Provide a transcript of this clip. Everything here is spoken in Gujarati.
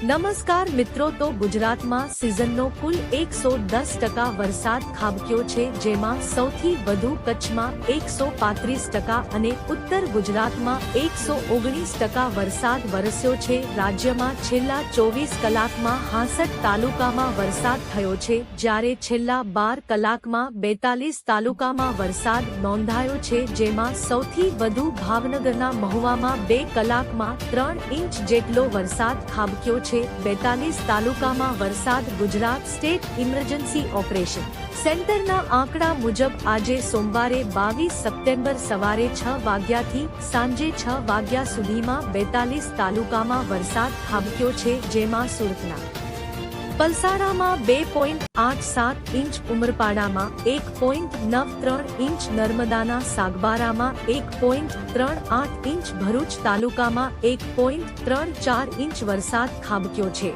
નમસ્કાર મિત્રો, તો ગુજરાતમાં સિઝનનો કુલ એકસો દસ ટકા વરસાદ ખાબક્યો છે, જેમાં સૌથી વધુ કચ્છમાં એકસો પાંત્રીસ ટકા અને ઉત્તર ગુજરાતમાં એકસો ઓગણીસ ટકા વરસાદ વરસ્યો છે. રાજ્યમાં છેલ્લા ચોવીસ કલાકમાં હાસઠ તાલુકામાં વરસાદ થયો છે, જ્યારે છેલ્લા બાર કલાકમાં બેતાલીસ તાલુકામાં વરસાદ નોંધાયો છે, જેમાં સૌથી વધુ ભાવનગરના મહુવામાં બે કલાકમાં ત્રણ ઇંચ જેટલો વરસાદ ખાબક્યો છે. બેતાલીસ તાલુકામાં વરસાદ, ગુજરાત સ્ટેટ ઇમરજન્સી ઓપરેશન. સેન્ટરના આંકડા મુજબ આજે સોમવારે બાવીસ સપ્ટેમ્બર સવારે છ વાગ્યાથી સાંજે છ વાગ્યા સુધીમાં બેતાલીસ તાલુકામાં વરસાદ ખાબક્યો છે જેમાં સુરતના પલસાણામાં બે પોઈન્ટ આઠ સાત ઇંચ ઉમરપાડામાં એક પોઈન્ટ નવ ત્રણ ઇંચ નર્મદાના સાગબારામાં એક પોઈન્ટ ત્રણ આઠ ઇંચ ભરૂચ તાલુકામાં એક પોઈન્ટ ત્રણ ચાર ઇંચ વરસાદ ખાબક્યો છે.